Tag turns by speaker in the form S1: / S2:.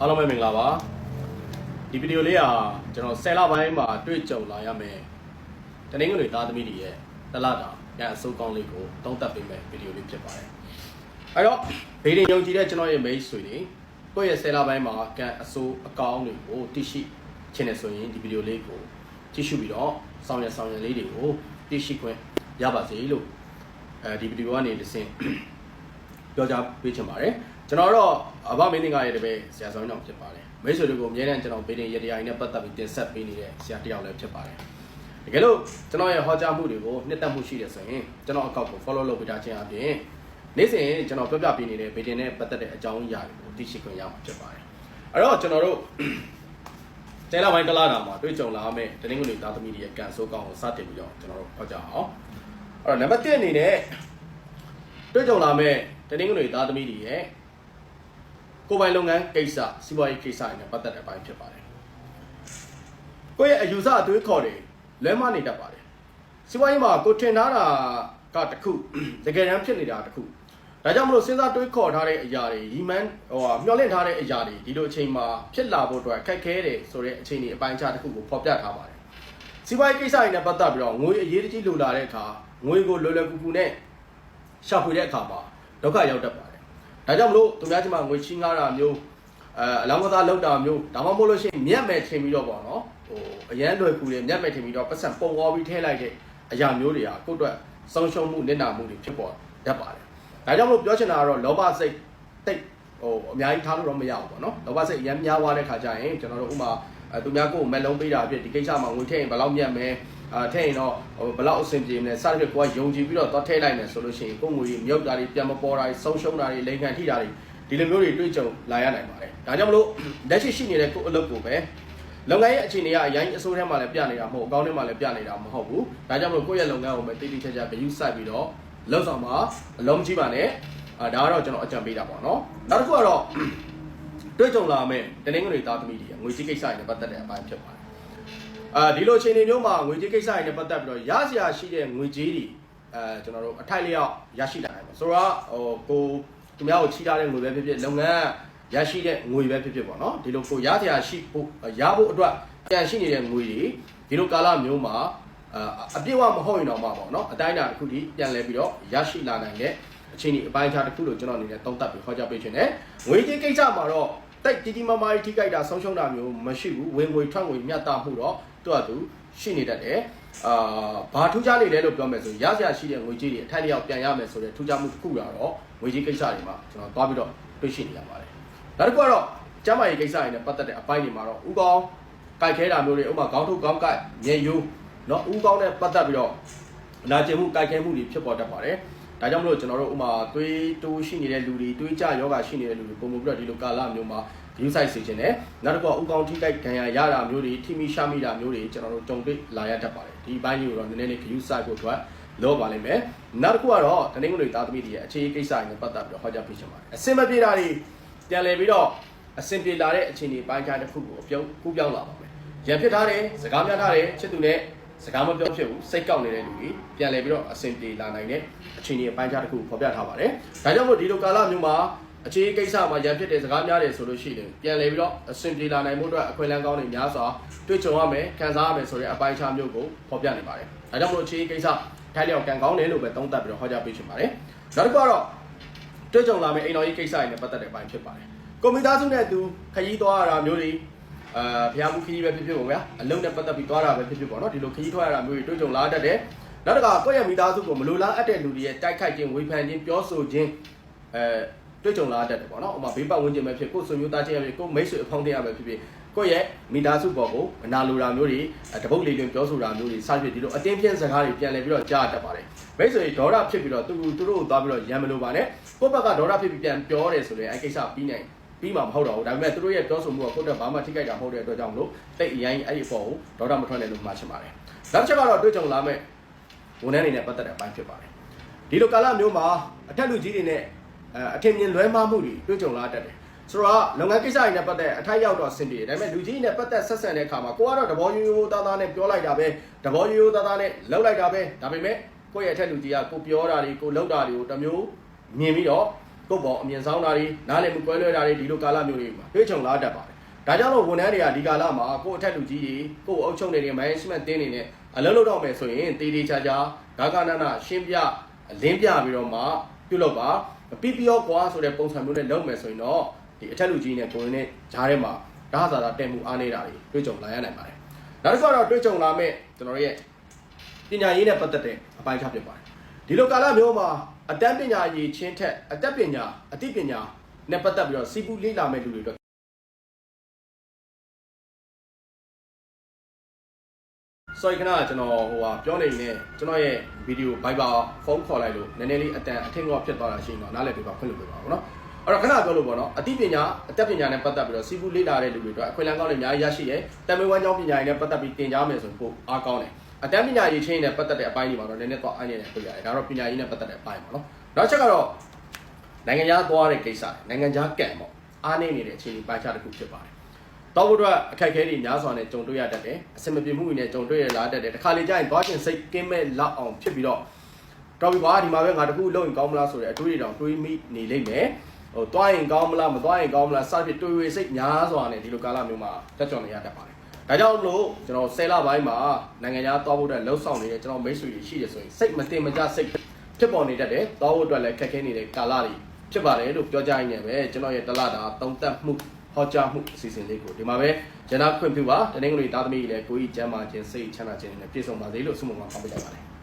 S1: အားလုံးပဲမင်္ဂလာပါဒီဗီဒီယိုလေးကကျွန်တော်10လပိုင်းမှာတွေ့ကြုံလာရမယ်တနင်္ဂနွေသားသမီးတွေရဲ့တလတာညအစိုးကောင်းလေးကိုတုံးသက်ပေးမယ်ဗီဒီယိုလေးဖြစ်ပါတယ်အဲ့တော့ဗီဒီယိုယုံကြည်တဲ့ကျွန်တော်ရဲ့ mail ဆွေတွေကိုယ့်ရဲ့10လပိုင်းမှာကန်အစိုးအကောင်းတွေကိုသိရှိချင်တယ်ဆိုရင်ဒီဗီဒီယိုလေးကိုကြည့်ရှုပြီးတော့ဆောင်ရဆောင်ရလေးတွေကိုသိရှိခွင့်ရပါစေလို့အဲဒီဗီဒီယိုကနေတစ်ဆင့်ပြောကြားပေးချင်ပါတယ် ကျွန်တော်တော့အဘမင်းသင်္ကာရဲ့တပည့်ဆရာဆောင်တော်ဖြစ်ပါတယ်မိတ်ဆွေတို့ကိုအမြဲတမ်းကျွန်တော်ဗီဒီယိုရတရားရင်းနဲ့ပတ်သက်ပြီးတင်ဆက်ပေးနေတဲ့ဆရာတစ်ယောက်လည်းဖြစ်ပါတယ်တကယ်လို့ကျွန်တော်ရဲ့ဟောကြားမှုတွေကိုနှစ်သက်မှုရှိတယ်ဆိုရင်ကျွန်တော်အကောင့်ကို follow လုပ်ပေးတာချင်းအပြင်နေ့စဉ်ကျွန်တော်ပြောပြပေးနေတဲ့ဗီဒီယိုနဲ့ပတ်သက်တဲ့အကြောင်းအရာတွေကိုသိရှိခွင့်ရမှာဖြစ်ပါတယ်အဲ့တော့ကျွန်တော်တို့ကျဲလာပိုင်းတလားတာမှာတွေ့ကြုံလာမယ့်တနင်္ဂနွေသားသမီးတွေရဲ့ကန်ဆိုးကောင်းကိုစတင်ပြီးတော့ကျွန်တော်တို့ဟောကြားအောင်အဲ့တော့နံပါတ်1အနေနဲ့တွေ့ကြုံလာမဲ့တနင်္ဂနွေသားသမီးတွေရဲ့ ကိုယ်ပိုင်လုပ်ငန်းကိစ္စစီးပွားရေးကိစ္စတွေနဲ့ပတ်သက်တဲ့အပိုင်းဖြစ်ပါတယ်။ကိုယ့်ရဲ့အယူဆအသွေးခေါ်တွေလွဲမနေတတ်ပါတယ်။စီးပွားရေးမှာကိုထင်ထားတာကတစ်ခုတကယ်တမ်းဖြစ်နေတာတစ်ခုဒါကြောင့်မလို့စဉ်းစားတွေးခေါ်ထားတဲ့အရာတွေရီမန်ဟိုမျှော်လင့်ထားတဲ့အရာတွေဒီလိုအချိန်မှာဖြစ်လာဖို့အတွက်ခက်ခဲတယ်ဆိုတဲ့အချိန်တွေအပိုင်းခြားတစ်ခုကိုဖော်ပြထားပါတယ်။စီးပွားရေးကိစ္စတွေနဲ့ပတ်သက်ပြီးတော့ငွေအရေးတကြီးလိုလာတဲ့အခါငွေကိုလွယ်လွယ်ကူကူနဲ့ရှာဖွေတဲ့အခါမှာဒုက္ခရောက်တတ်ပါတယ်။ ဒါကြောင့်မလို့သူများချင်းမှာငွေချင်းကားတာမျိုးအဲအလောင်းကစားလောက်တာမျိုးဒါမှမဟုတ်လို့ရှိရင်မြက်မဲ့ထင်ပြီးတော့ပေါ့နော်ဟိုအရန်လွယ်ကူတယ်မြက်မဲ့ထင်ပြီးတော့ပတ်စံပုံပေါ်ပြီးထဲလိုက်တဲ့အရာမျိုးတွေကကိုယ့်အတွက်ဆုံးရှုံးမှုနစ်နာမှုတွေဖြစ်ပေါ်တတ်ပါတယ်။ဒါကြောင့်မလို့ပြောချင်တာကတော့လောဘစိတ်တိတ်ဟိုအများကြီးထားလို့တော့မရဘူးပေါ့နော်။လောဘစိတ်အရန်များသွားတဲ့ခါကျရင်ကျွန်တော်တို့ဥမာအဲသူများကိုယ်မက်လုံးပေးတာဖြစ်ဒီကိစ္စမှာငွေထည့်ရင်ဘယ်လောက်မြတ်မယ် အာထည့်ရင်တော့ဟိုဘယ်လောက်အဆင်ပြေမလဲစသဖြင့်ကိုကယုံကြည်ပြီးတော့သွားထည့်လိုက်မယ်ဆိုလို့ရှိရင်ကိုယ်ငွေတွေမြုပ်တာတွေပြန်မပေါ်တာတွေဆုံးရှုံးတာတွေလိန်ခံထိတာတွေဒီလိုမျိုးတွေတွေ့ကြုံလာရနိုင်ပါတယ်ဒါကြောင့်မလို့လက်ရှိရှိနေတဲ့ကိုယ်အလုပ်ကိုပဲလုပ်ငန်းရဲ့အခြေအနေကအရင်အစိုးရထဲမှာလည်းပြနေတာမဟုတ်အကောင့်ထဲမှာလည်းပြနေတာမဟုတ်ဘူးဒါကြောင့်မလို့ကိုယ့်ရဲ့လုပ်ငန်းကိုပဲတိတိကျကျဂရုစိုက်ပြီးတော့လုပ်ဆောင်ပါအလုံးကြီးပါနဲ့အာဒါကတော့ကျွန်တော်အကြံပေးတာပေါ့နော်နောက်တစ်ခုကတော့တွေ့ကြုံလာမယ့်တနင်္ဂနွေသားသမီးတွေငွေကြီးကိစ္စတွေနဲ့ပတ်သက်တဲ့အပိုင်းဖြစ်ပါတယ်။ အာဒီလိုအချိန်တွေမျိုးမှာငွေကြီးကိစ္စတွေနဲ့ပတ်သက်ပြီးတော့ရစရာရှိတဲ့ငွေကြီးတွေအဲကျွန်တော်တို့အထိုက်လျောက်ရရှိလာနိုင်ပါဆိုတော့ဟိုကိုသူများကိုချီးထားတဲ့ငွေပဲဖြစ်ဖြစ်လုပ်ငန်းရရှိတဲ့ငွေပဲဖြစ်ဖြစ်ပေါ့နော်ဒီလိုကိုရစရာရှိဖို့ရဖို့အတွက်ပြန်ရှိနေတဲ့ငွေတွေဒီလိုကာလမျိုးမှာအာအပြည့်အဝမဟုတ်ရင်တော့မှပေါ့နော်အတိုင်းအတာတစ်ခုထိပြန်လဲပြီးတော့ရရှိလာနိုင်တဲ့အခြေအနေအပိုင်းခြားတစ်ခုလို့ကျွန်တော်အနေနဲ့သုံးသပ်ပြီးဟောကြားပေးခြင်းနဲ့ငွေကြေးကိစ္စမှာတော့တိုက်တီတီမာမာကြီးထိကြိုက်တာဆုံးရှုံးတာမျိုးမရှိဘူးဝင်ငွေထွက်ငွေမြတ်တာမှုတော့ သူ့အတူရှိနေတတ်တယ်အာဘာထူးခြားနေလဲလို့ပြောမယ်ဆိုရင်ရစရာရှိတဲ့ငွေကြေးတွေအထိုက်လျောက်ပြန်ရမယ်ဆိုတဲ့ထူးခြားမှုတစ်ခုကတော့ငွေကြေးကိစ္စတွေမှာကျွန်တော်သွားပြီးတော့တွေ့ရှိနေရပါတယ်နောက်တစ်ခုကတော့ကျမ်းမာရေးကိစ္စတွေနဲ့ပတ်သက်တဲ့အပိုင်းတွေမှာတော့ဥကောင်းကြိုက်ခဲတာမျိုးတွေဥပမာခေါင်းထုတ်ခေါင်းကိုက်ညင်ယူเนาะဥကောင်းနဲ့ပတ်သက်ပြီးတော့နာကျင်မှုကြိုက်ခဲမှုတွေဖြစ်ပေါ်တတ်ပါတယ်ဒါကြောင့်မလို့ကျွန်တော်တို့ဥမာသွေးတိုးရှိနေတဲ့လူတွေသွေးကြယောဂရှိနေတဲ့လူတွေပုံမှန်ပြီးတော့ဒီလိုကာလမျိုးမှာ view site စီခြင်းနဲ့နောက်တစ်ခုကဥကောင်းထိတိုက်ခံရရတာမျိုးတွေထိမိရှာမိတာမျိုးတွေကျွန်တော်တို့ကြုံတွေ့လာရတတ်ပါတယ်ဒီဘိုင်းကြီးကိုတော့နည်းနည်းလေး view site ဖို့အတွက်လောပါလိမ့်မယ်နောက်တစ်ခုကတော့တနင်္ဂနွေသားသမီးတွေရဲ့အခြေအနေကိစ္စတွေနဲ့ပတ်သက်ပြီးတော့ဟောကြားပေးချင်ပါတယ်အစင်မပြေတာတွေပြန်လည်ပြီးတော့အစင်ပြေလာတဲ့အခြေအနေပိုင်းခြားတစ်ခုကိုအပြုံးကူးပြောင်းလာပါမယ်ရံဖြစ်ထားတယ်စကားများထားတယ်ချစ်သူနဲ့စကားမပြောဖြစ်ဘူးစိတ်ကောက်နေတဲ့လူတွေပြန်လည်ပြီးတော့အဆင်ပြေလာနိုင်တဲ့အခြေအနေအပိုင်းခြားတစ်ခုဖော်ပြထားပါတယ်ဒါကြောင့်မို့ဒီလိုကာလမျိုးမှာ အခြေအနေကိစ္စမှာရံဖြစ်တဲ့စကားများတယ်ဆိုလို့ရှိရင်ပြန်လည်ပြီးတော့အဆင်ပြေလာနိုင်မှုအတွက်အခွင့်အလမ်းကောင်းတွေများစွာတွေ့ကြုံရမယ်ခံစားရမယ်ဆိုတဲ့အပိုင်းခြားမျိုးကိုဖော်ပြနေပါတယ်ဒါကြောင့်မို့အခြေအနေကိစ္စထိုက်လျောက်ကံကောင်းတယ်လို့ပဲသုံးသပ်ပြီးတော့ဟောကြားပေးချင်ပါတယ်နောက်တစ်ခုကတော့တွေ့ကြုံလာမယ့်အိမ်တော်ရေးကိစ္စတွေနဲ့ပတ်သက်တဲ့အပိုင်းဖြစ်ပါတယ်ကွန်ပျူတာစုနဲ့သူခရီးသွားရတာမျိုးတွေအာဖျားမှုခရီးပဲဖြစ်ဖြစ်ပေါ့ဗျာအလုံးနဲ့ပတ်သက်ပြီးသွားတာပဲဖြစ်ဖြစ်ပေါ့နော်ဒီလိုခရီးထွက်ရတာမျိုးတွေတွေ့ကြုံလာတတ်တယ်နောက်တစ်ခါကိုယ့်ရဲ့မိသားစုကိုမလိုလားအပ်တဲ့လူတွေရဲ့တိုက်ခိုက်ခြင်းဝေဖန်ခြင်းပြောဆိုခြင်းအဲ တွေ့ကြုံလာတတ်တယ်ပေါ့နော်ဥပမာဘေးပတ်ဝန်းကျင်ပဲဖြစ်ကိုယ်ဆွေမျိုးသားချင်းရဖြစ်ကိုယ်မိတ်ဆွေအဖောင်းတရားပဲဖြစ်ဖြစ်ကိုယ့်ရဲ့မိသားစုပေါ်ကိုအနာလိုတာမျိုးတွေတပုတ်လေးတွင်ပြောဆိုတာမျိုးတွေစသဖြင့်ဒီလိုအတင်းပြင်းစကားတွေပြန်လည်ပြီးတော့ကြားတတ်ပါတယ်မိတ်ဆွေဒေါသဖြစ်ပြီးတော့သူသူတို့ကိုသွားပြီးတော့ရံမလို့ပါနဲ့ကိုယ့်ဘက်ကဒေါသဖြစ်ပြီးပြန်ပြောတယ်ဆိုရင်အဲကိစ္စပြီးနိုင်ပြီးမှမဟုတ်တော့ဘူးဒါပေမဲ့သူတို့ရဲ့ပြောဆိုမှုကကိုယ့်အတွက်ဘာမှထိခိုက်တာမဟုတ်တဲ့အတွက်ကြောင့်မလို့တိတ်အရင်အဲ့ဒီအပေါ်ကိုဒေါသမထွက်နဲ့လို့မှားချင်ပါတယ်နောက်တစ်ချက်ကတော့တွေ့ကြုံလာမဲ့ဝန်ထမ်းတွေနဲ့ပတ်သက်တဲ့အပိုင်းဖြစ်ပါတယ်ဒီလိုကာလမျိုးမှာအထက်လူကြီးတွေနဲ့ အထင်မြင်လွဲမှားမှုတွေတွေ့ကြုံလာတတ်တယ်ဆိုတော့လုပ်ငန်းကိစ္စတွေနဲ့ပတ်သက်အထိုက်ရောက်တော့ဆင်ပြေတယ်ဒါပေမဲ့လူကြီးနဲ့ပတ်သက်ဆက်ဆံတဲ့အခါမှာကိုကတော့တဘောရိုးရိုးသားသားနဲ့ပြောလိုက်တာပဲတဘောရိုးရိုးသားသားနဲ့လှုပ်လိုက်တာပဲဒါပေမဲ့ကိုယ့်ရဲ့အထက်လူကြီးကကိုပြောတာတွေကိုလှုပ်တာတွေကိုတမျိုးမြင်ပြီးတော့ကိုယ့်ပေါ်အမြင်ဆောင်တာတွေနားလည်မှုကွဲလွဲတာတွေဒီလိုကာလမျိုးတွေမှာတွေ့ကြုံလာတတ်ပါတယ်ဒါကြောင့်လို့ဝန်ထမ်းတွေကဒီကာလမှာကိုယ့်အထက်လူကြီးတွေကိုယ့်အုပ်ချုပ်နေတဲ့ management တင်းနေနဲ့အလုပ်လုပ်တော့မယ်ဆိုရင်တေးသေးချာချာဂါဂနာနာရှင်းပြလင်းပြပြီးတော့မှပြုလုပ်ပါ ပြီးပြောကွာဆိုတဲ့ပုံစံမျိုးနဲ့လုပ်မယ်ဆိုရင်တော့ဒီအထက်လူကြီးနဲ့ကိုယ်နဲ့ဂျားထဲမှာဒါဟာသာတာတက်မှုအားနေတာတွေတွေ့ကြုံလာရနိုင်ပါတယ်နောက်တစ်ခုကတော့တွေ့ကြုံလာမဲ့ကျွန်တော်တို့ရဲ့ပညာရေးနဲ့ပတ်သက်တဲ့အပိုင်းခြားဖြစ်ပါတယ်ဒီလိုကာလမျိုးမှာအတန်းပညာရေးချင်းထက်အတတ်ပညာအသိပညာနဲ့ပတ်သက်ပြီးတော့စီပူလေ့လာမဲ့လူတွေအတွက် sorry ခဏကျွန်တော်ဟိုဟာပြောနေနေကျွန်တော်ရဲ့ဗီဒီယို Viber ဖုန်းခေါ်လိုက်လို့နည်းနည်းလေးအတန်အထင်ကောဖြစ်သွားတာရှိရင်တော့နားလည်ပေးပါခွင့်လို့ပေးပါဘောနော်အဲ့တော့ခဏပြောလို့ပေါ့နော်အသိပညာအတတ်ပညာနဲ့ပတ်သက်ပြီးတော့စီးပူးလေ့လာတဲ့လူတွေအတွက်အခွင့်အလမ်းကောင်းတွေအများကြီးရရှိတယ်တံမေးဝမ်းကြောင်းပညာတွေနဲ့ပတ်သက်ပြီးသင်ကြားမယ်ဆိုရင်ပိုအားကောင်းတယ်အတတ်ပညာရေးချင်းနဲ့ပတ်သက်တဲ့အပိုင်းတွေမှာတော့နည်းနည်းတော့အနည်းနဲ့ပြရတယ်ဒါတော့ပညာရေးနဲ့ပတ်သက်တဲ့အပိုင်းပေါ့နော်နောက်ချက်ကတော့နိုင်ငံခြားသွားတဲ့ကိစ္စနိုင်ငံခြားကံပေါ့အားနေနေတဲ့အခြေအနေပိုင်းခြားတစ်ခုဖြစ်ပါတယ် တော့ဘုရားအခက်အခဲတွေများစွာနဲ့ကြုံတွေ့ရတတ်တယ်အဆင်မပြေမှုတွေနဲ့ကြုံတွေ့ရလာတတ်တယ်တခါလေကြာရင်သွားချင်းစိတ်ကင်းမဲ့လောက်အောင်ဖြစ်ပြီးတော့တော်ပြီကွာဒီမှာပဲငါတခုလုပ်ရင်ကောင်းမလားဆိုတဲ့အတွေးတွေတောင်တွေးမိနေလိမ့်မယ်ဟိုသွားရင်ကောင်းမလားမသွားရင်ကောင်းမလားစသဖြင့်တွေးဝေစိတ်များစွာနဲ့ဒီလိုကာလမျိုးမှာတက်ကြွနေရတတ်ပါတယ်ဒါကြောင့်လို့ကျွန်တော်10လပိုင်းမှာနိုင်ငံခြားသွားဖို့အတွက်လှုပ်ဆောင်နေတဲ့ကျွန်တော်မိတ်ဆွေတွေရှိတယ်ဆိုရင်စိတ်မတင်မကြစိတ်ဖြစ်ပေါ်နေတတ်တယ်သွားဖို့အတွက်လည်းခက်ခဲနေတဲ့ကာလတွေဖြစ်ပါတယ်လို့ပြောကြရင်းနဲ့ပဲကျွန်တော်ရဲ့တလတာတုံးတက်မှု ဟောကြားမှုအစီအစဉ်လေးကိုဒီမှာပဲကျန်တာခွင့်ပြုပါတနင်္ဂနွေသားသမီးကြီးလည်းကိုကြီးကျမ်းမာခြင်းစိတ်ချမ်းသာခြင်းနဲ့ပြည့်စုံပါစေလို့ဆုမွန်ကောင်းပေးလိုက်ပါတယ်